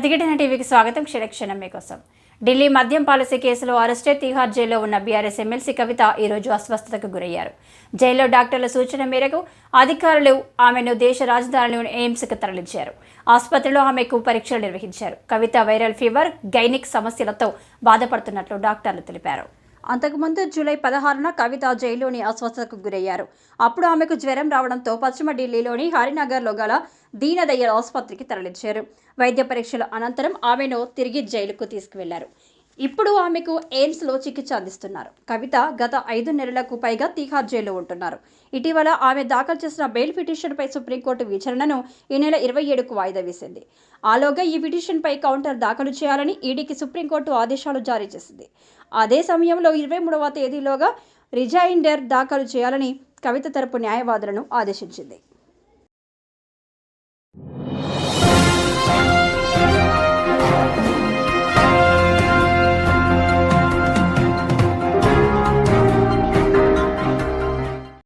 ప్రతిఘటన టీవీకి స్వాగతం. క్షణక్షణం మీకోసం. ఢిల్లీ మద్యం పాలసీ కేసులో అరెస్టే తిహార్ జైల్లో ఉన్న బీఆర్ఎస్ ఎమ్మెల్సీ కవిత ఈరోజు అస్వస్థతకు గురయ్యారు. జైల్లో డాక్టర్ల సూచన మేరకు అధికారులు ఆమెను దేశ రాజధానిలోని ఎయిమ్స్కి తరలించారు. ఆసుపత్రిలో ఆమెకు పరీక్షలు నిర్వహించారు. కవిత వైరల్ ఫీవర్ గైనిక్ సమస్యలతో బాధపడుతున్నట్లు డాక్టర్లు తెలిపారు. అంతకుముందు జూలై పదహారున కవిత జైల్లోని అస్వస్థతకు గురయ్యారు. అప్పుడు ఆమెకు జ్వరం రావడంతో పశ్చిమ ఢిల్లీలోని హరినగర్లో గల దీనదయ్యల్ ఆసుపత్రికి తరలించారు. వైద్య పరీక్షల అనంతరం ఆమెను తిరిగి జైలుకు తీసుకువెళ్ళారు. ఇప్పుడు ఆమెకు ఎయిమ్స్లో చికిత్స అందిస్తున్నారు. కవిత గత ఐదు నెలలకు పైగా తీహార్ జైల్లో ఉంటున్నారు. ఇటీవల ఆమె దాఖలు చేసిన బెయిల్ పిటిషన్పై సుప్రీంకోర్టు విచారణను ఈ నెల ఇరవై ఏడుకు వాయిదా వేసింది. ఆలోగా ఈ పిటిషన్పై కౌంటర్ దాఖలు చేయాలని ఈడీకి సుప్రీంకోర్టు ఆదేశాలు జారీ చేసింది. అదే సమయంలో ఇరవై మూడవ తేదీలోగా రిజైండర్ దాఖలు చేయాలని కవిత తరపు న్యాయవాదులను ఆదేశించింది.